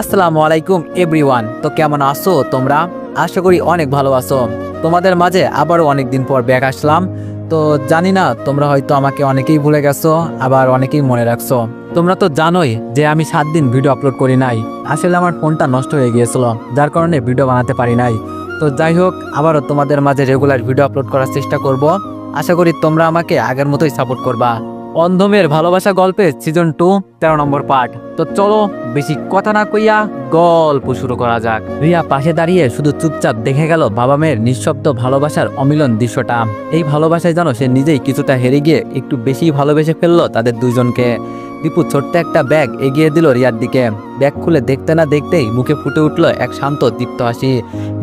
আসসালামু আলাইকুম, এভরিওয়ান। তো কেমন আছো তোমরা? আশা করি অনেক ভালো আছো। তোমাদের মাঝে আবারও অনেক দিন পর ব্যাক আসলাম। তো জানি না, তোমরা হয়তো আমাকে অনেকেই ভুলে গেছো, আবার অনেকেই মনে রাখছো। তোমরা তো জানোই যে আমি সাত দিন ভিডিও আপলোড করি নাই। আসলে আমার ফোনটা নষ্ট হয়ে গিয়েছিল, যার কারণে ভিডিও বানাতে পারি নাই। তো যাই হোক, আবারও তোমাদের মাঝে রেগুলার ভিডিও আপলোড করার চেষ্টা করব। আশা করি তোমরা আমাকে আগের মতোই সাপোর্ট করবা। অন্ধমের ভালোবাসা গল্পে সিজন টু তেরো নম্বর পার্ট তো চলো, বেশি কথা না কইয়া গল্প শুরু করা যাক। রিয়া পাশে দাঁড়িয়ে শুধু চুপচাপ দেখে গেল বাবা মেয়ের নিঃশব্দ ভালোবাসার অমিলন দৃশ্যটা। এই ভালোবাসায় যেন সে নিজেই কিছুটা হেরে গিয়ে একটু বেশি ভালোবেসে ফেলল তাদের দুইজনকে দীপু ছোট্ট একটা ব্যাগ এগিয়ে দিল রিয়ার দিকে। ব্যাগ খুলে দেখতে না দেখতেই মুখে ফুটে উঠল এক শান্ত, দীপ্ত হাসি।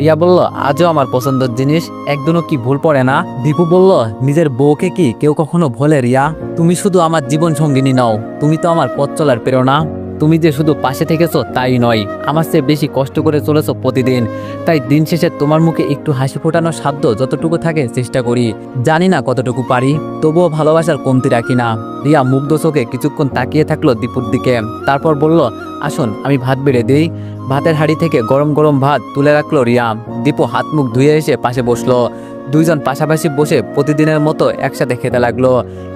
রিয়া বলল, আজও আমার পছন্দের জিনিস, একদিনও কি ভুল পড়ে না? দীপু বলল, নিজের বউকে কি কেউ কখনো ভোলে রিয়া? তুমি শুধু আমার জীবন সঙ্গিনী নাও, তুমি তো আমার পথ চলার প্রেরণা। তুমি যে শুধু পাশে থেকেছো তাই নয়, আমার চেয়ে বেশি কষ্ট করে চলেছো প্রতিদিন। তাই দিন শেষে তোমার মুখে একটু হাসি ফোটানোর সাধ্য যতটুকু থাকে চেষ্টা করি। জানি না কতটুকু পারি, তবুও ভালোবাসার কমতি রাখি না। রিয়া মুগ্ধ চোখে কিছুক্ষণ তাকিয়ে থাকল দীপুর দিকে। তারপর বলল, আসুন, আমি ভাত বেড়ে দিই। ভাতের হাঁড়ি থেকে গরম গরম ভাত তুলে রাখল রিয়া। দীপু হাত মুখ ধুয়ে এসে পাশে বসল। দুইজন পাশাপাশি বসে প্রতিদিনের মতো একসাথে খেতে লাগল।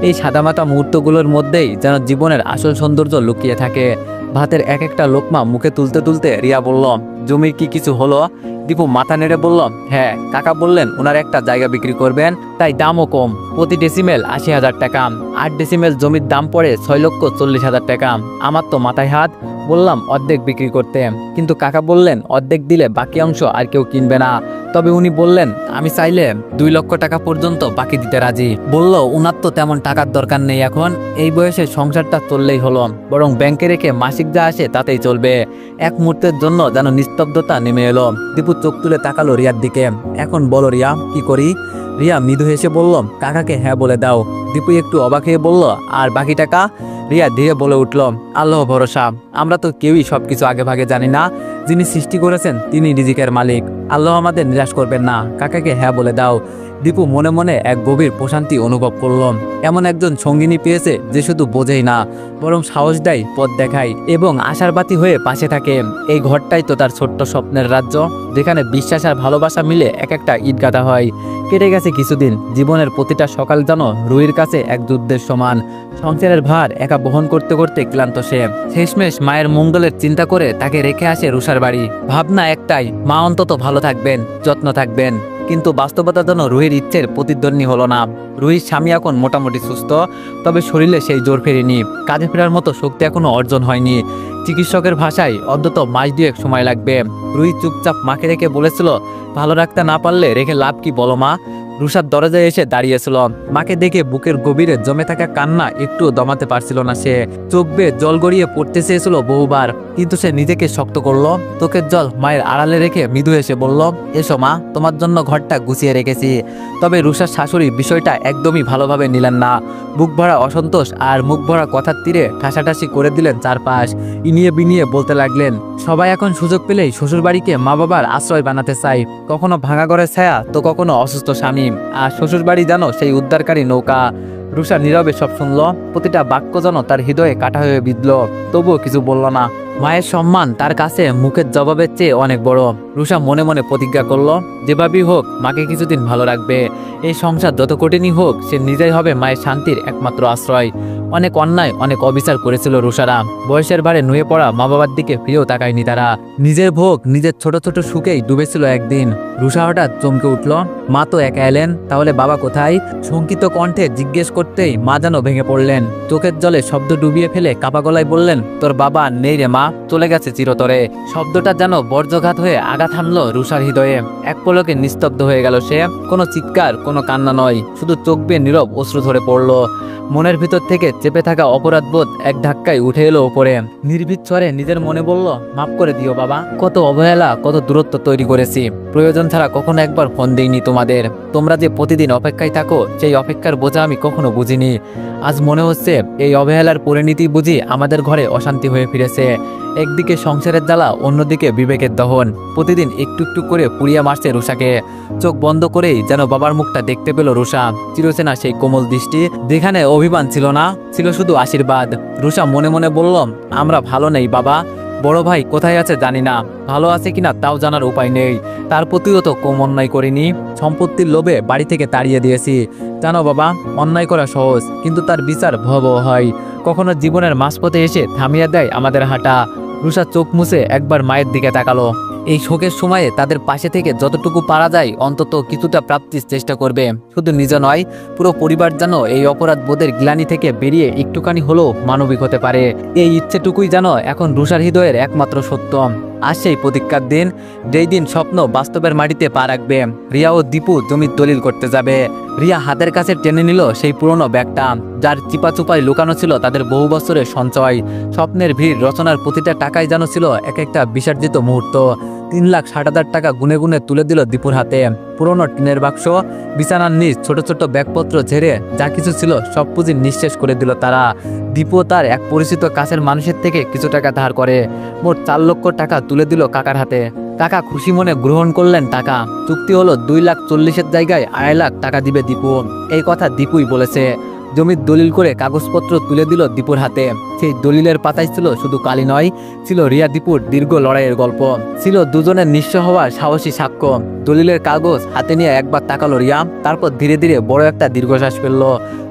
এই সাদামাটা মুহূর্তগুলোর মধ্যেই যেন জীবনের আসল সৌন্দর্য লুকিয়ে থাকে। ভাতের এক একটা লোকমা মুখে তুলতে তুলতে রিয়া বলল জমির কি কিছু হলো? দীপু মাথা নেড়ে বলল হ্যাঁ কাকা বললেন ওনার একটা জায়গা বিক্রি করবেন, তাই দামও কম। প্রতি ডেসিমেল আশি হাজার টাকা। আট ডেসিমেল জমির দাম পড়ে ছয় লক্ষ চল্লিশ হাজার টাকা। আমার তো মাথায় হাত বললাম, অর্ধেক বিক্রি করতে। কিন্তু কাকা বললেন, অর্ধেক দিলে বাকি অংশ আর কেউ কিনবে না। তবে উনি বললেন, আমি চাইলে দুই লক্ষ টাকা পর্যন্ত বাকি দিতে রাজি। বলল, উনার তো তেমন টাকার দরকার নেই এখন। এই বয়সে সংসারটা চললেই হলো। বরং ব্যাংকে রেখে মাসিক যা আসে তাতেই চলবে। এক মুহূর্তের জন্য যেন নিস্তব্ধতা নেমে এলো। দীপু চোখ তুলে তাকালো রিয়ার দিকে। এখন বলো রিয়া, কি করি? রিয়া মৃদু হেসে বলল, কাকাকে হ্যাঁ বলে দাও। দীপু একটু অবাক হয়ে বলল, আর বাকি টাকা? রিয়া ধীরে বলে উঠল, আল্লাহ ভরসা। আমরা তো কেউই সবকিছু আগে ভাগে জানি না। যিনি সৃষ্টি করেছেন, তিনি রিজিকের মালিক। আল্লাহ আমাদের নিরাশ করবেন না। কাকাকে হ্যাঁ বলে দাও। দীপু মনে মনে এক গভীর প্রশান্তি অনুভব করল এমন একজন সঙ্গিনী পেয়েছে যে শুধু বোঝেই না, বরং সাহস দেয়, পথ দেখায় এবং আশার বাতি হয়ে পাশে থাকে। এই ঘরটাই তো তার ছোট্ট স্বপ্নের রাজ্য, যেখানে বিশ্বাস আর ভালোবাসা মিলে এক একটা ইট গাঁথা হয়। কেটে গেছে কিছুদিন, জীবনের প্রতিটা সকাল যেন রুইর কাছে এক যুদ্ধের সমান। সংসারের ভার একা বহন করতে করতে ক্লান্ত সে। শেষমেশ মায়ের মঙ্গলের চিন্তা করে তাকে রেখে আসে রুষার বাড়ি। ভাবনা একটাই, মা অন্তত ভালো থাকবেন, যত্ন থাকবেন। কিন্তু বাস্তবতার জন্য রুহির ইচ্ছের প্রতিদ্বন্দ্বী হলো না। রুহির স্বামী এখন মোটামুটি সুস্থ, তবে শরীরে সেই জোর ফেরেনি। কাজে ফেরার মতো শক্তি এখনও অর্জন হয়নি। চিকিৎসকের ভাষায় অন্তত মাস দুয়েক সময় লাগবে। রুহি চুপচাপ মাকে রেখে বলেছিল, ভালো রাখতে না পারলে রেখে লাভ কি বলো মা? রুষার দরজায় এসে দাঁড়িয়েছিল। মাকে দেখে বুকের গভীরে জমে থাকা কান্না একটু দমাতে পারছিল না সে। চোখ বেয়ে জল গড়িয়ে পড়তে চেয়েছিল বহুবার, কিন্তু সে নিজেকে শক্ত করল। চোখের জল মায়ের আড়ালে রেখে মৃদু এসে বলল, এসো মা, তোমার জন্য ঘরটা গুছিয়ে রেখেছি। তবে রুষার শাশুড়ি বিষয়টা একদমই ভালোভাবে নিলেন না। বুক ভরা অসন্তোষ আর মুখ ভরা কথার তীরে ঠাসাঠাসি করে দিলেন চারপাশ। ইনিয়ে বিনিয়ে বলতে লাগলেন, সবাই এখন সুযোগ পেলেই শ্বশুরবাড়িকে মা বাবার আশ্রয় বানাতে চাই। কখনো ভাঙা ঘরে ছায়া, তো কখনো অসুস্থ স্বামী। আর শ্বশুরবাড়ি জানো সেই উদ্ধারকারী নৌকা। রুষা নীরবে সব শুনল। প্রতিটা বাক্য যেন তার হৃদয়ে কাটা হয়ে বিঁধল। তবুও কিছু বলল না। মায়ের সম্মান তার কাছে মুখের জবাবের চেয়ে অনেক বড়। রুষা মনে মনে প্রতিজ্ঞা করল, যেভাবেই হোক, মাকে কিছুদিন ভালো রাখবে। এই সংসার যত কঠিনই হোক, সে নিজেই হবে মায়ের শান্তির একমাত্র আশ্রয়। অনেক অন্যায়, অনেক অবিচার করেছিল রুষারা বয়সের ভারে নুয়ে পড়া মা বাবার দিকে ফিরেও তাকায়নি তারা। নিজের ভোগ, নিজের ছোট ছোট সুখেই ডুবেছিল একদিন। রুষা হঠাৎ চমকে উঠল, মা তো একা এলেন, তাহলে বাবা কোথায়? শঙ্কিত কণ্ঠে জিজ্ঞেস করতেই মা যেন ভেঙে পড়লেন। চোখের জলে শব্দ ডুবিয়ে ফেলে কাপা গলায় বললেন, তোর বাবা নেই রে মা চলে গেছে চিরতরে। শব্দটা যেন বর্জ্যঘাত হয়ে আঘাত হানলো রুষার হৃদয়ে। এক পলকে নিস্তব্ধ হয়ে গেল সে। কোনো চিৎকার, কোনো কান্না নয়, শুধু চোখ বেয়ে নীরব অশ্রু ধরে পড়ল। মনের ভিতর থেকে চেপে থাকা অপরাধবোধ এক ধাক্কায় উঠে এলো ওপরে। নির্ভীক স্বরে নিজের মনে বলল, মাফ করে দিও বাবা, কত অবহেলা, কত দূরত্ব তৈরি করেছি। প্রয়োজন ছাড়া কখনো একবার ফোন দিইনি তোমাদের। তোমরা যে প্রতিদিন অপেক্ষায় থাকো, সেই অপেক্ষার বোঝা আমি কখনো বুঝিনি। আজ মনে হচ্ছে, এই অবহেলার পরিণতি বুঝি আমাদের ঘরে অশান্তি হয়ে ফিরেছে। একদিকে সংসারের জ্বালা, অন্যদিকে বিবেকের দহন। প্রতিদিন একটু একটু করে পুড়িয়া মারছে রুষাকে। চোখ বন্ধ করেই যেন বাবার মুখটা দেখতে পেল রুষা। চিরচেনা সেই কোমল দৃষ্টি, যেখানে অভিমান ছিল না, ছিল শুধু আশীর্বাদ। রুষা মনে মনে বললাম আমরা ভালো নেই, বাবা। বড় ভাই কোথায় আছে জানি না। ভালো আছে কিনা তাও জানার উপায় নেই। তার প্রতিও তো কম অন্যায় করিনি। সম্পত্তির লোভে বাড়ি থেকে তাড়িয়ে দিয়েছি। জানো বাবা, অন্যায় করা সহজ, কিন্তু তার বিচার ভয়াবহ হয়। কখনো জীবনের মাঝপথে এসে থামিয়ে দেয় আমাদের হাঁটা। রুষা চোখ মুছে একবার মায়ের দিকে তাকালো। এই শোকের সময়ে তাদের পাশে থেকে যতটুকু পারা যায়, অন্তত কিছুটা প্রাপ্তির চেষ্টা করবে। শুধু নিজে নয়, পুরো পরিবার যেন এই অপরাধ বোধের গ্লানি থেকে বেরিয়ে একটুখানি হলেও মানবিক হতে পারে। এই ইচ্ছেটুকুই যেন এখন রুষার হৃদয়ের একমাত্র সত্য। আজ সেই প্রতীক্ষার দিন, যেই দিন স্বপ্ন বাস্তবের মাটিতে পা রাখবে, রিয়া ও দীপু জমির দলিল করতে যাবে। রিয়া হাতের কাছে টেনে নিল সেই পুরনো ব্যাগটা, যার চিপা চুপায় লুকানো ছিল তাদের বহু বছরের সঞ্চয়। স্বপ্নের ভিড় রচনার প্রতিটা টাকায় যেন ছিল এক একটা বিসর্জিত মুহূর্ত। তিন লাখ ষাট হাজার টাকা গুনে গুনে তুলে দিল দীপুর হাতে। পুরনো টিনের বাক্স, বিছানার নিচ, ছোট ছোট ব্যাগপত্র ঝেড়ে যা কিছু ছিল সব পুঁজি নিঃশেষ করে দিল তারা। দীপু তার এক পরিচিত কাছের মানুষের থেকে কিছু টাকা ধার করে। মোট চার লক্ষ টাকা তুলে দিল কাকার হাতে। কাকা খুশি মনে গ্রহণ করলেন টাকা। চুক্তি হলো দুই লাখ চল্লিশের জায়গায় আড়াই লাখ টাকা দিবে দীপু। এই কথা দীপুই বলেছে। জমির দলিল করে কাগজপত্র তুলে দিল দীপুর হাতে। সেই দলিলের পাতায় ছিল শুধু কালি নয়, ছিল রিয়া দীপুর দীর্ঘ লড়াইয়ের গল্প। ছিল দুজনের নিঃস্ব হওয়ার সাহসী সাক্ষ্য। দলিলের কাগজ হাতে নিয়ে একবার তাকালো রিয়া, তারপর ধীরে ধীরে বড় একটা দীর্ঘশ্বাস ফেলল।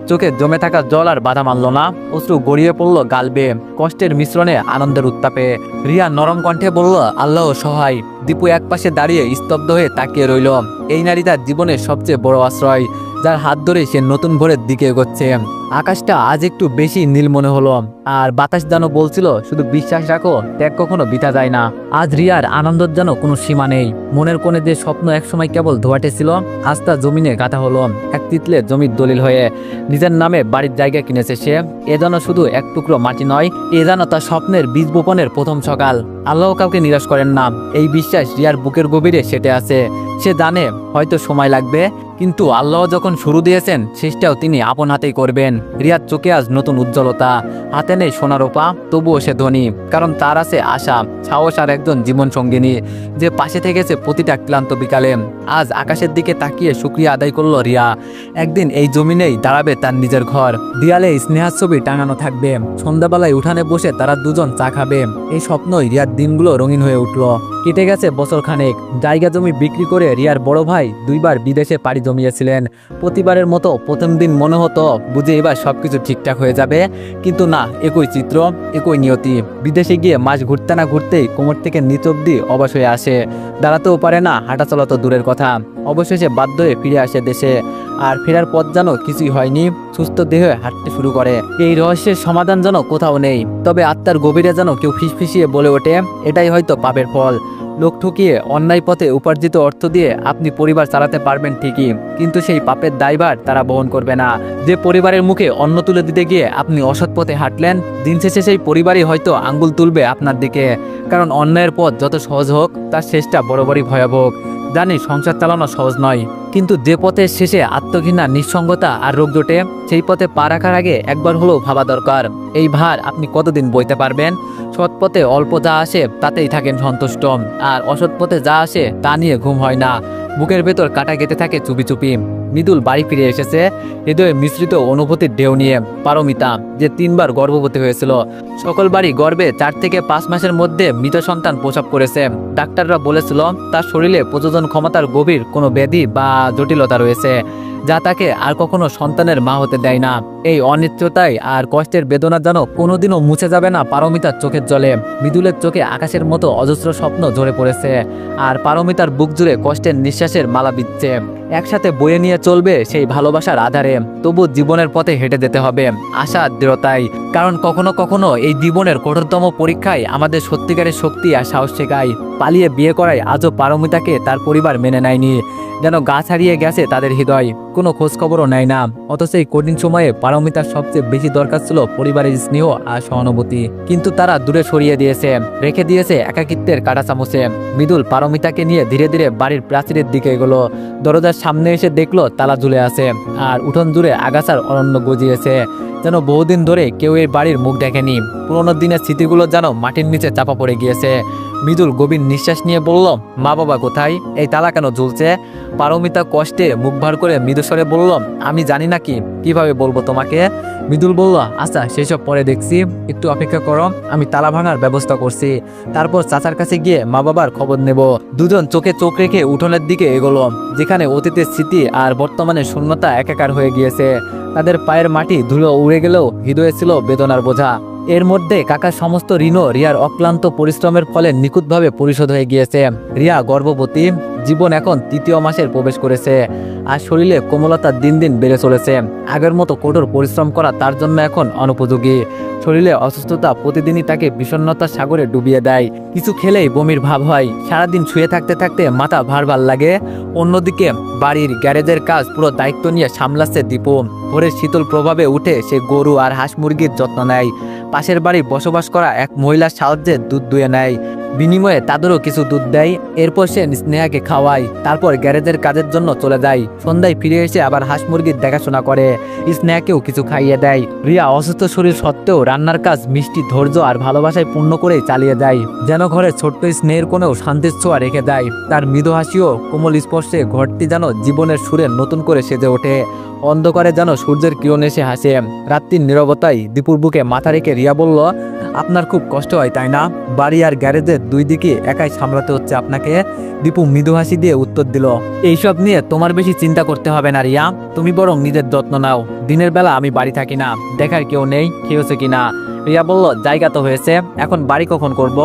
চোখে জমে থাকা জল আর বাধা মানল না, অশ্রু গড়িয়ে পড়ল গালবে কষ্টের মিশ্রণে আনন্দের উত্তাপে রিয়া নরম কণ্ঠে বলল, আল্লাহ সহায়। দীপু একপাশে দাঁড়িয়ে স্তব্ধ হয়ে তাকিয়ে রইল। এই নারী তার জীবনের সবচেয়ে বড় আশ্রয়। যার হাত ধরে সে নতুন ভোরের দিকে এগোচ্ছে। আকাশটা আজ একটু বেশি নীল মনে হলো। আর বাতাস যেন বলছিল, শুধু বিশ্বাস রাখো, ত্যাগ কখনো বিতা যায় না। আজ রিয়ার আনন্দের যেন কোনো সীমা নেই। মনের কোণে যে স্বপ্ন একসময় কেবল ধোয়াটে ছিল, আজ তা জমিনে গাঁথা হলো। এক তিতলে জমির দলিল হয়ে নিজের নামে বাড়ির জায়গা কিনেছে সে। এ যেন শুধু এক টুকরো মাটি নয়, এ যেন তার স্বপ্নের বীজ বপনের প্রথম সকাল। আল্লাহ কাউকে নিরাশ করেন না। এই বিশ্বাস রিয়ার বুকের গভীরে সেটে আছে। সে জানে হয়তো সময় লাগবে। কিন্তু আল্লাহ যখন শুরু দিয়েছেন, শেষটাও তিনি আপন হাতেই করবেন। রিয়ার চোখে আজ নতুন উজ্জ্বলতা। হাতে নেই সোনারোপা তবুও সে ধনী। কারণ তার আছে আশা, সাহস আর একজন জীবন সঙ্গিনী, যে পাশে থেকেছে প্রতিটা ক্লান্ত বিকালে। আজ আকাশের দিকে তাকিয়ে শুক্রিয়া আদায় করল রিয়া। একদিন এই জমিনেই দাঁড়াবে তার নিজের ঘর। দেয়ালে স্নেহার ছবি টাঙানো থাকবে। সন্ধ্যাবেলায় উঠানে বসে তারা দুজন চা খাবে। এই স্বপ্নই রিয়ার দিনগুলো রঙিন হয়ে উঠল। কেটে গেছে বছর খানেক জায়গা জমি বিক্রি করে রিয়ার বড় ভাই দুইবার বিদেশে পাড়ি জমিয়েছিলেন। প্রতিবারের মতো প্রথম দিন মনে হতো বুঝে এবার সবকিছু ঠিকঠাক হয়ে যাবে। কিন্তু না, একই চিত্র, একই নিয়তি। বিদেশে গিয়ে মাস ঘুরতে না ঘুরতেই কোমর থেকে নিচ অব্দি অবশ হয়ে আসে। দাঁড়াতেও পারে না, হাঁটা চলা তো দূরের কথা। অবশেষে বাধ্য হয়ে ফিরে আসে দেশে। আর ফেরার পথ যেন কিছুই হয়নি, সুস্থ দেহে হাঁটতে শুরু করে। এই রহস্যের সমাধান যেন কোথাও নেই। তবে আত্মার গভীরে যেন কেউ ফিসফিসিয়ে বলে ওঠে, এটাই হয়তো পাপের ফল। লোক ঠকিয়ে অন্যায় পথে উপার্জিত অর্থ দিয়ে আপনি পরিবার চালাতে পারবেন ঠিকই, কিন্তু সেই পাপের দায়ভার তারা বহন করবে না। যে পরিবারের মুখে অন্ন তুলে দিতে গিয়ে আপনি অসৎ পথে হাঁটলেন, দিন শেষে সেই পরিবারই হয়তো আঙ্গুল তুলবে আপনার দিকে। কারণ অন্যায়ের পথ যত সহজ হোক, তার শেষটা বরাবরই ভয়াবহ। জানি সংসার চালানো সহজ নয়, কিন্তু যে পথের শেষে আত্মঘৃণা, নিঃসঙ্গতা আর রোগ জোটে, সেই পথে পা রাখার আগে একবার হলেও ভাবা দরকার। এই ভার আপনি কতদিন বইতে পারবেন? সৎ পথে অল্প যা আসে, তাতেই থাকেন সন্তুষ্ট। আর অসৎ পথে যা আসে, তা নিয়ে ঘুম হয় না। বুকের ভেতর কাটা গেতে থাকে চুপি চুপি। মৃদুল বাড়ি ফিরে এসেছে। হৃদয়ে মিশ্রিত অনুভূতির ঢেউ নিয়ে পারমিতা, যে তিনবার গর্ভবতী হয়েছিল, সকল বাড়ি গর্বে চার থেকে পাঁচ মাসের মধ্যে মৃত সন্তান প্রসব করেছে। ডাক্তাররা বলেছিল, তার শরীরে প্রযোজন ক্ষমতার গভীর কোনো ব্যাধি বা জটিলতা রয়েছে, যা তাকে আর কখনো সন্তানের মা হতে দেয় না। এই অনিশ্চয়তায় আর কষ্টের বেদনা যেন কোনোদিনও মুছে যাবে না পারমিতার চোখের জলে। মৃদুলের চোখে আকাশের মতো অজস্র স্বপ্ন ঝরে পড়েছে, আর পারমিতার বুক জুড়ে কষ্টের নিঃশ্বাসের মালা বিচ্ছে একসাথে বয়ে নিয়ে চলবে সেই ভালোবাসার আধারে। তবু জীবনের পথে হেঁটে যেতে হবে। আশা দৃঢ়তাই। কারণ কখনো কখনো এই জীবনের কঠোরতম পরীক্ষায় আমাদের সত্যিকারের শক্তি আর সাহস শেখায়। পালিয়ে বিয়ে করায় আজও পারমিতাকে তার পরিবার মেনে নেয়নি। যেন গাছ হারিয়ে গেছে তাদের হৃদয়। কোনো খোঁজখবরও নেয় না। অথচ এই কঠিন সময়ে পারমিতার সবচেয়ে বেশি দরকার ছিল পরিবারের স্নেহ আর সহানুভূতি। কিন্তু তারা দূরে সরিয়ে দিয়েছে, রেখে দিয়েছে একাকিত্বের কাটা চামচে। মৃদুল পারমিতাকে নিয়ে ধীরে ধীরে বাড়ির প্রাচীরের দিকে এগোলো। দরজার সামনে এসে দেখল তালা ঝুলে আছে আর উঠোন জুড়ে আগাছার অরণ্য গজিয়েছে। যেন বহুদিন ধরে কেউ এই বাড়ির মুখ দেখেনি। পুরোনো দিনের স্মৃতিগুলো যেন মাটির নিচে চাপা পড়ে গিয়েছে। মৃদুল গভীর নিঃশ্বাস নিয়ে বলল, মা বাবা কোথায়? এই তালা কেন ঝুলছে পারমিতা কষ্টে মুখ ভার করে মৃদুস্বরে বলল, আমি জানি না কি, কীভাবে বলব তোমাকে? মৃদুল বলল আচ্ছা সেসব পরে দেখছি। একটু অপেক্ষা করো, আমি তালা ভাঙার ব্যবস্থা করছি। তারপর চাচার কাছে গিয়ে মা বাবার খবর নেব। দুজন চোখে চোখ রেখে উঠোনের দিকে এগোলো, যেখানে অতীতের স্মৃতি আর বর্তমানে শূন্যতা একাকার হয়ে গিয়েছে। তাদের পায়ের মাটি ধুলো উড়ে গেলেও হৃদয়ে ছিল বেদনার বোঝা। এর মধ্যে কাকার সমস্ত ঋণও রিয়ার অক্লান্ত পরিশ্রমের ফলে নিখুঁতভাবে পরিশোধ হয়ে গিয়েছে। রিয়া গর্ভবতী, জীবন এখন তৃতীয় মাসের প্রবেশ করেছে। আর শরীরে কোমলতা দিন দিন বেড়ে চলেছে। আগের মতো কঠোর পরিশ্রম করা তার জন্য এখন অনুপযোগী। শরীরে অসুস্থতা প্রতিদিনই তাকে বিষণ্ণতার সাগরে ডুবিয়ে দেয়। কিছু খেলেই বমির ভাব হয়। সারাদিন শুয়ে থাকতে থাকতে মাথা ভার ভালো লাগে। অন্যদিকে বাড়ির গ্যারেজের কাজ পুরো দায়িত্ব নিয়ে সামলাচ্ছে দীপু। ভোরের শীতল প্রভাবে উঠে সে গরু আর হাঁস মুরগির যত্ন নেয়। পাশের বাড়ি বসবাস করা এক মহিলার সাহায্যে দুধ দুয়ে নেয়। বিনিময়ে তাদেরও কিছু দুধ দেয়। এরপর সে স্নেহাকে খাওয়ায়। তারপর গ্যারেজের কাজের জন্য চলে যায়। সন্ধ্যায় ফিরে এসে আবার হাঁস মুরগির দেখাশোনা করে। স্নেহাকেও কিছু খাইয়ে দেয়। রিয়া অসুস্থ শরীর সত্ত্বেও রান্নার কাজ, মিষ্টি ধৈর্য আর ভালোবাসায় পূর্ণ করেই চালিয়ে যায় যেন ঘরে ছোট্ট স্নেহের কোনেও শান্তির ছোঁয়া রেখে দেয়। তার মৃদু হাসিও কোমল স্পর্শে ঘরটি যেন জীবনের সুরে নতুন করে সেজে ওঠে। অন্ধকারে যেন সূর্যের কিরণ এসে হাসে। রাত্রির নীরবতায় দীপুর বুকে মাথা রেখে রিয়া বলল আপনার খুব কষ্ট হয়, তাই না? বাড়ি আর গ্যারেজের দুই দিকে একাই সামলাতে হচ্ছে আপনাকে। দীপু মৃদু হাসি দিয়ে উত্তর দিল, এইসব নিয়ে তোমার বেশি চিন্তা করতে হবে না, রিয়া। তুমি বরং নিজের যত্ন নাও। দিনের বেলা আমি বাড়ি থাকি না। দেখার কেউ নেই, খেয়েছে কিনা? রিয়া বলল, জায়গা তো হয়েছে। এখন বাড়ি কখন করব?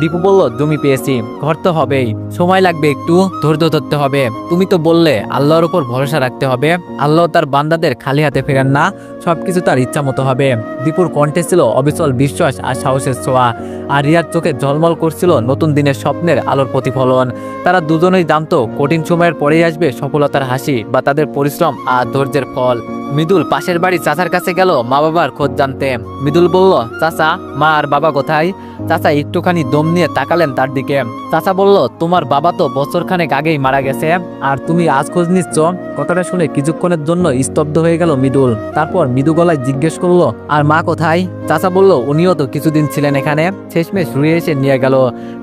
দীপু বলল জমি পেয়েছি, ঘর তো হবেই। সময় লাগবে একটু, ধৈর্য ধরতে হবে। তুমি তো বললে, আল্লাহর উপর ভরসা রাখতে হবে। আল্লাহ তার বান্দাদের খালি হাতে ফেরেন না, সবকিছু তার ইচ্ছা মতো হবে। দীপুর কণ্ঠে ছিল অবিচল বিশ্বাস আর সাহসের ছোঁয়া, আর রিয়ার চোখে ঝলমল করছিল নতুন দিনের স্বপ্নের আলোর প্রতিফলন। তারা দুজনেই জানতো, কঠিন সময়ের পরেই আসবে সফলতার হাসি বা তাদের পরিশ্রম আর ধৈর্যের ফল। মৃদুল পাশের বাড়ি চাচার কাছে গেল মা বাবার খোঁজ জানতে। মৃদুল বলল, চাচা, মা আর বাবা কোথায়? চাচা একটুখানি দম নিয়ে তাকালেন তার দিকে। চাচা বলল, তোমার বাবা তো বছরখানেক আগেই মারা গেছে, আর তুমি আজ খোঁজ নিচ্ছ? কথাটা শুনে কিছুক্ষণের জন্য স্তব্ধ হয়ে গেল মৃদুল। তারপর মৃদু গলায় জিজ্ঞেস করল, আর মা কোথায়? চাচা বলল, উনিও তো কিছুদিন ছিলেন এখানে। শেষমেশ রুয়ে এসে নিয়ে গেল।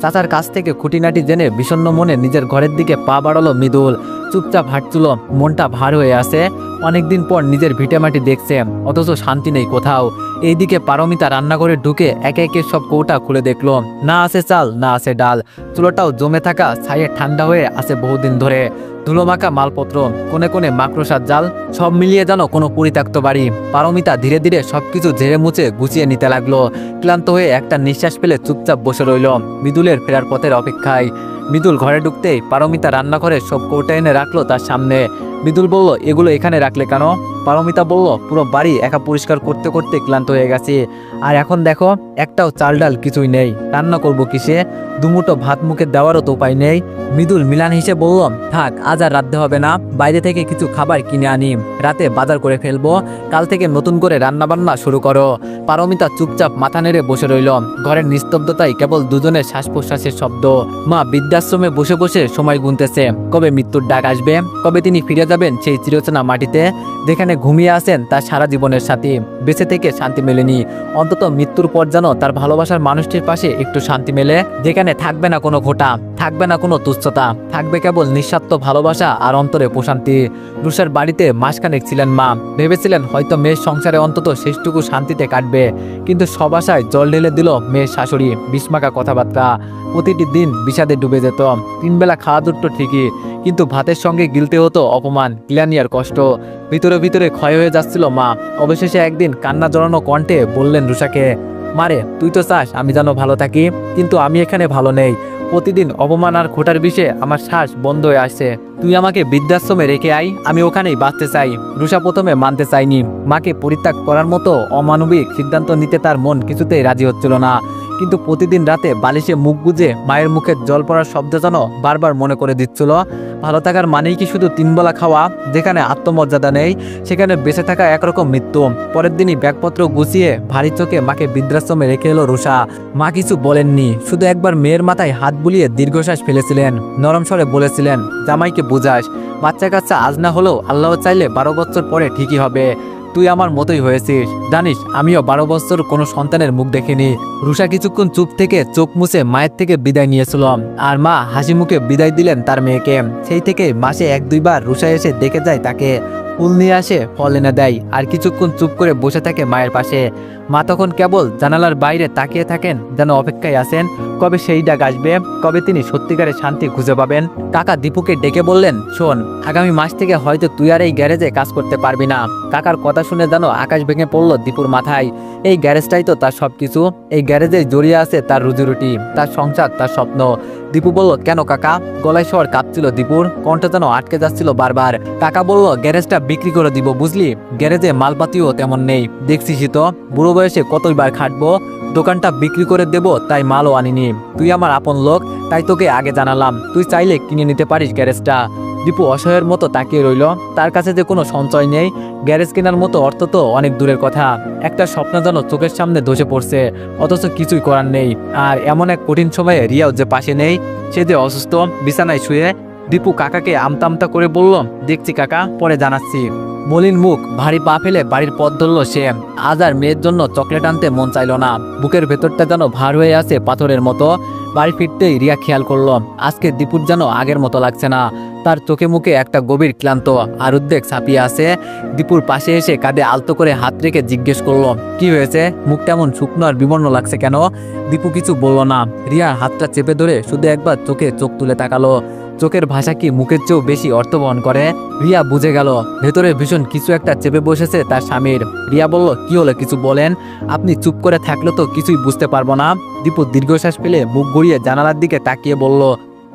চাচার কাছ থেকে খুঁটিনাটি জেনে বিষণ্ণ মনে নিজের ঘরের দিকে পা বাড়ালো মৃদুল। চুপচাপ হাঁটছিল, মনটা ভার হয়ে আছে। অনেকদিন পর নিজের ভিটেমাটি দেখছে, অথচ শান্তি নেই কোথাও। এইদিকে পারমিতা রান্নাঘরে ঢুকে একে একে সব কৌটা খুলে দেখল। না আছে চাল না আছে ডাল। চুলোটাও জমে থাকা ছাইয়ে ঠান্ডা হয়ে আছে বহুদিন ধরে। ধুলোমাখা মালপত্র কোনে কোনে মাকড়সার জাল, সব মিলিয়ে যেন কোনো পরিত্যক্ত বাড়ি। পারমিতা ধীরে ধীরে সবকিছু ঝেড়ে মুছে গুছিয়ে নিতে লাগল। ক্লান্ত হয়ে একটা নিঃশ্বাস ফেলে চুপচাপ বসে রইল মৃদুলের ফেরার পথের অপেক্ষায়। মৃদুল ঘরে ঢুকতেই পারমিতা রান্নাঘরে সব কৌটা এনে রাখল তার সামনে। মৃদুল বলল, এগুলো এখানে রাখলে কেন? পারমিতা বলল, পুরো বাড়ি একা পরিষ্কার করতে করতে ক্লান্ত হয়ে গেছে। আর এখন দেখো, একটাও চাল ডাল কিছুই নেই। রান্না করব কিসে? দুমুটো ভাত মুখে দেওয়ারও তো উপায় নেই। মৃদুল মিলান হিসেবে বলল, থাক, আজ আর রাঁধতে হবে না। বাইরে থেকে কিছু খাবার কিনে আনি। রাতে বাজার করে ফেলব। কাল থেকে নতুন করে রান্না বান্না শুরু করো। পারমিতা চুপচাপ মাথা নেড়ে বসে রইল। ঘরের নিস্তব্ধতায় কেবল দুজনের শ্বাস প্রশ্বাসের শব্দ। মা বৃদ্ধাশ্রমে বসে বসে সময় গুনতেছে। কবে মৃত্যুর ডাক আসবে? কবে তিনি ফিরে যাবেন সেই চিরচেনা মাটিতে? যেখানে ঘুমিয়ে আছেন তার সারা জীবনের সাথী। বেঁচে থেকে শান্তি মেলেনি। অন্তত মৃত্যুর পর যেন তার ভালোবাসার মানুষটির পাশে একটু শান্তি মেলে, যেখানে থাকবে না কোনো ঘোটা। থাকবে না কোনো তুচ্ছতা, থাকবে কেবল নিঃস্বার্থ ভালোবাসা আর অন্তরে প্রশান্তি। রুষার বাড়িতে মাসখানেক ছিলেন মা, ভেবেছিলেন হয়তো মেয়ের সংসারে অন্তত শেষটুকু শান্তিতে কাটবে, কিন্তু সব আশায় জল ঢেলে দিল মেয়ের শাশুড়ি, বিস্মাকা কথাবার্তা। প্রতিটি দিন বিষাদে ডুবে যেত, তিনবেলা খাওয়া দুটো ঠিকই, কিন্তু ভাতের সঙ্গে গিলতে হতো অপমান, গ্লানি আর কষ্ট। ভিতরে ভিতরে ক্ষয় হয়ে যাচ্ছিল মা, অবশেষে একদিন কান্না জড়ানো কণ্ঠে বললেন রুষাকে মারে তুই তো চাস আমি যেন ভালো থাকি, কিন্তু আমি এখানে ভালো নেই প্রতিদিন অবমানার খোটার বিষে আমার শ্বাস বন্ধ হয়ে আসছে তুই আমাকে বৃদ্ধাশ্রমে রেখে আই আমি ওখানেই বাঁচতে চাই। রুষা প্রথমে মানতে চাইনি মাকে পরিত্যাগ করার মতো অমানবিক সিদ্ধান্ত নিতে তার মন কিছুতেই রাজি হচ্ছিল না। কিন্তু প্রতিদিন রাতে বালিশে মুখ গুজে মায়ের মুখে জল পড়ার শব্দ যেন বারবার মনে করে দিচ্ছিল। ভালো থাকার মানেই কি শুধু তিনবেলা খাওয়া, যেখানে আত্মমর্যাদা নেই, সেখানে বেঁচে থাকা একরকম মৃত্যু। পরের দিনই ব্যাগপত্র গুছিয়ে ভারী চোখে মাকে বৃদ্ধাশ্রমে রেখে এলো রুষা। মা কিছু বলেননি, শুধু একবার মেয়ের মাথায় হাত বুলিয়ে দীর্ঘশ্বাস ফেলেছিলেন। নরম স্বরে বলেছিলেন, জামাইকে বুঝাস বাচ্চা কাচ্চা আজ না হলেও আল্লাহ চাইলে বারো বছর পরে ঠিকই হবে। তুই আমার মতোই হয়েছিস। জানিস, আমিও বারো বছর কোনো সন্তানের মুখ দেখিনি। রুষা কিছুক্ষণ চুপ থেকে চোখ মুছে মায়ের থেকে বিদায় নিয়েছিলাম। আর মা হাসি মুখে বিদায় দিলেন তার মেয়েকে। সেই থেকে মাসে এক দুইবার রুষা এসে দেখে যায় তাকে। ফুল নিয়ে আসে, ফল এনে দেয়, আর কিছুক্ষণ চুপ করে বসে থাকে মায়ের পাশে। মা তখন কেবল জানালার বাইরে তাকিয়ে থাকেন, যেন অপেক্ষায় আছেন, কবে সেই ডাক আসবে, কবে তিনি সত্যিকারের শান্তি খুঁজে পাবেন। কাকা দীপুকে ডেকে বললেন, শোন, আগামী মাস থেকে হয়তো তুই আর এই গ্যারেজে কাজ করতে পারবি না। কাকার কথা শুনে যেন আকাশ ভেঙে পড়ল দীপুর মাথায়। এই গ্যারেজটাই তো তার সবকিছু। এই গ্যারেজে জড়িয়ে আছে তার রুজিরুটি, তার সংসার, তার স্বপ্ন। দীপু বলল, কেন কাকা? গলায় শহর কাঁপছিল দীপুর। কণ্ঠ যেন আটকে যাচ্ছিল বারবার। কাকা বলল, গ্যারেজটা বিক্রি করে দিব, বুঝলি? গ্যারেজে মালপাতিও তেমন নেই। দেখছিসই তো, বুড়ো বয়সে কতইবার খাটবো? দোকানটা বিক্রি করে দেব, তাই মালও আনিনি। তুই আমার আপন লোক, তাই তোকে আগে জানালাম। তুই চাইলে কিনে নিতে পারিস গ্যারেজটা। দীপু অসহায়ের মতো তাকিয়ে রইল। তার কাছে যে কোনো সঞ্চয় নেই, গ্যারেজ কেনার মতো অর্থ তো অনেক দূরের কথা। একটা স্বপ্ন যেন চোখের সামনে ধসে পড়ছে, অথচ কিছুই করার নেই। আর এমন এক কঠিন সময়ে রিয়াও যে পাশে নেই, সে যে অসুস্থ, বিছানায় শুয়ে দীপু কাকাকে আমতা আমতা করে বলল, দেখছি কাকা, পরে জানাচ্ছি। মলিন মুখ, ভারী পা ফেলে বাড়ির পথ ধরল সে। আজ আর মেয়ের জন্য চকলেট আনতে মন চাইল না। বুকের ভেতরটা যেন ভার হয়ে আছে পাথরের মতো। বাড়ি ফিরতেই রিয়া খেয়াল করল, আজকে দীপুর যেন আগের মতো লাগছে না। তার চোখে মুখে একটা গভীর ক্লান্ত আর উদ্বেগ ছাপিয়ে আছে। দীপুর পাশে এসে কাঁধে আলতো করে হাত রেখে জিজ্ঞেস করল, কি হয়েছে? মুখটা এমন শুকনো আর বিবর্ণ লাগছে কেন? দীপু কিছু বলল না। রিয়ার হাতটা চেপে ধরে শুধু একবার চোখে চোখ তুলে তাকালো। চোখের ভাষা কি মুখের চেয়েও বেশি অর্থ বহন করে? রিয়া বুঝে গেল ভেতরে ভীষণ কিছু একটা চেপে বসেছে তার স্বামীর। রিয়া বলল, কি হলো কিছু বলেন? আপনি চুপ করে থাকলে তো কিছুই বুঝতে পারব না। দীপু দীর্ঘশ্বাস ফেলে মুখ ঘুরিয়ে জানালার দিকে তাকিয়ে বলল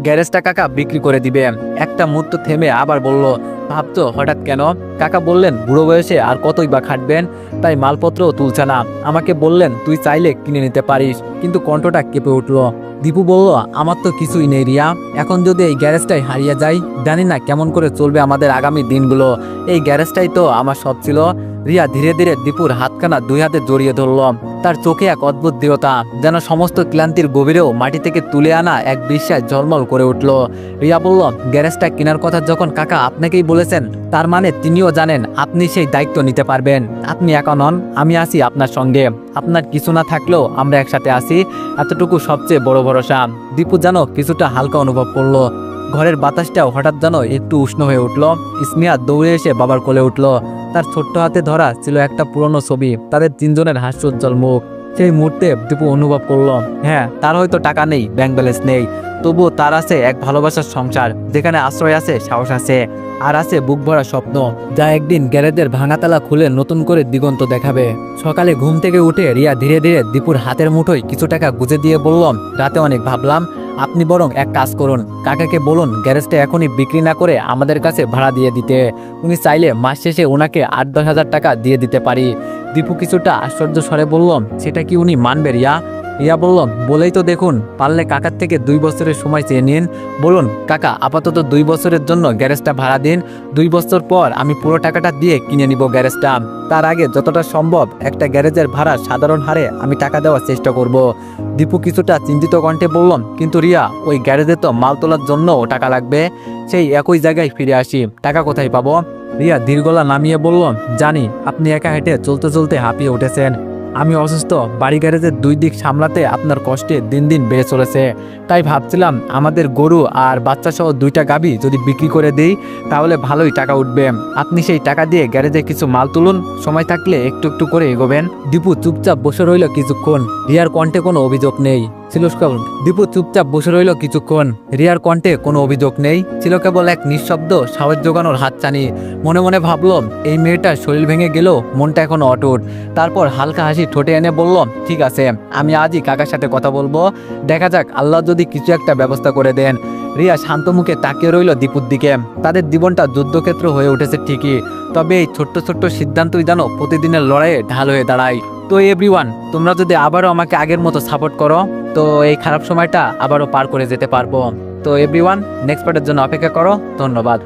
গ্যারেজটা কাকা বিক্রি করে দিবে। একটা মুহূর্ত থেমে আবার বলল ভাবছ হঠাৎ কেন? কাকা বললেন, বুড়ো বয়সে আর কতই বা খাটবেন? তাই মালপত্রও তুলছে না। আমাকে বললেন, তুই চাইলে কিনে নিতে পারিস। কিন্তু কণ্ঠটা কেঁপে উঠল। দীপু বলল, আমার তো কিছুই নেই রিয়া। এখন যদি এই গ্যারেজটাই হারিয়ে যাই, জানি না কেমন করে চলবে আমাদের আগামী দিনগুলো। এই গ্যারেজটাই তো আমার সব ছিল। রিয়া ধীরে ধীরে দীপুর হাতখানা দুই হাতে জড়িয়ে ধরল। তার চোখে এক অদ্ভুত দৃঢ়তা, যেন সমস্ত ক্লান্তির গভীরেও মাটি থেকে তুলে আনা এক বিশ্বাস ঝলমল করে উঠল। রিয়া বলল, গ্যারেজটা কেনার কথা যখন কাকা আপনাকেই বলেছেন, তার মানে তিনিও জানেন আপনি সেই দায়িত্ব নিতে পারবেন। আপনি একা নন আমি আছি আপনার সঙ্গে। আপনার কিছু না থাকলেও আমরা একসাথে আছি, এতটুকু সবচেয়ে বড় ভরসা। দীপু যেন কিছুটা হালকা অনুভব করল। ঘরের বাতাসটাও হঠাৎ যেন একটু উষ্ণ হয়ে উঠল। ইসমিয়া দৌড়ে এসে বাবার কোলে উঠল। তার ছোট্ট হাতে ধরা ছিল একটা পুরনো ছবি, তাদের তিনজনের হাস্যোজ্জ্বল মুখ। সেই মুহূর্তে দীপু অনুভব করল হ্যাঁ তার হয়তো টাকা নেই ব্যাংক ব্যালেন্স নেই। তবুও তার আছে এক ভালোবাসার সংসার, যেখানে আশ্রয় আছে, সাহস আছে, আর আছে বুক ভরা স্বপ্ন, যা একদিন গ্যারেজের ভাঙাতালা খুলে নতুন করে দিগন্ত দেখাবে। সকালে ঘুম থেকে উঠে রিয়া ধীরে ধীরে দীপুর হাতের মুঠোয় কিছু টাকা গুজে দিয়ে বললাম রাতে অনেক ভাবলাম আপনি বরং এক কাজ করুন, কাকাকে বলুন গ্যারেজটা এখনই বিক্রি না করে আমাদের কাছে ভাড়া দিয়ে দিতে। উনি চাইলে মাস শেষে ওনাকে আট দশ হাজার টাকা দিয়ে দিতে পারি। দীপু কিছুটা আশ্চর্য স্বরে বললাম সেটা কি উনি মানবে রিয়া? রিয়া বললাম, বলেই তো দেখুন, পারলে কাকার থেকে দুই বছরের সময় চেয়ে নিন। বলুন, কাকা, আপাতত দুই বছরের জন্য গ্যারেজটা ভাড়া দিন। দুই বছর পর আমি পুরো টাকাটা দিয়ে কিনে নিব গ্যারেজটা। তার আগে যতটা সম্ভব একটা গ্যারেজের ভাড়া সাধারণ হারে আমি টাকা দেওয়ার চেষ্টা করব। দীপু কিছুটা চিন্তিত কণ্ঠে বললাম, কিন্তু রিয়া, ওই গ্যারেজে তো মাল তোলার জন্যও টাকা লাগবে। সেই একই জায়গায় ফিরে আসি। টাকা কোথায় পাবো? রিয়া দীর্ঘলা নামিয়ে বললাম, জানি, আপনি একা হেঁটে চলতে চলতে হাঁপিয়ে উঠেছেন। আমি অসুস্থ। বাড়ি গ্যারেজের দুই দিক সামলাতে আপনার কষ্টে দিন দিন বেড়ে চলেছে। তাই ভাবছিলাম আমাদের গরু আর বাচ্চা সহ দুইটা গাবি যদি বিক্রি করে দিই, তাহলে ভালোই টাকা উঠবে। আপনি সেই টাকা দিয়ে গ্যারেজে কিছু মাল তুলুন, সময় থাকলে একটু একটু করে এগোবেন। দীপু চুপচাপ বসে রইল কিছুক্ষণ। রিয়ার কণ্ঠে কোনো অভিযোগ নেই। ছিল দীপু চুপচাপ বসে রইল কিছুক্ষণ। রিয়ার কণ্ঠে কোনো অভিযোগ নেই। ছিল কেবল এক নিঃশব্দ সাহস জোগানোর হাতছানি। মনে মনে ভাবলো, এই মেয়েটার শরীর ভেঙে গেলেও মনটা এখনও অটুট। তারপর হালকা হাসি ঠোঁটে এনে বলল, ঠিক আছে, আমি আজই কাকার সাথে কথা বলব। দেখা যাক, আল্লাহ যদি কিছু একটা ব্যবস্থা করে দেন। রিয়া শান্ত মুখে তাকিয়ে রইল দীপুর দিকে। তাদের জীবনটা যুদ্ধক্ষেত্র হয়ে উঠেছে ঠিকই। তবে এই ছোট্ট ছোট্ট সিদ্ধান্তই যেন প্রতিদিনের লড়াইয়ে ঢাল হয়ে দাঁড়ায়। তো এভরিওয়ান তোমরা যদি আবারও আমাকে আগের মতো সাপোর্ট করো, তো এই খারাপ সময়টা আবারও পার করে যেতে পারব। তো এভরিওয়ান নেক্সট পার্টের জন্য অপেক্ষা করো, ধন্যবাদ।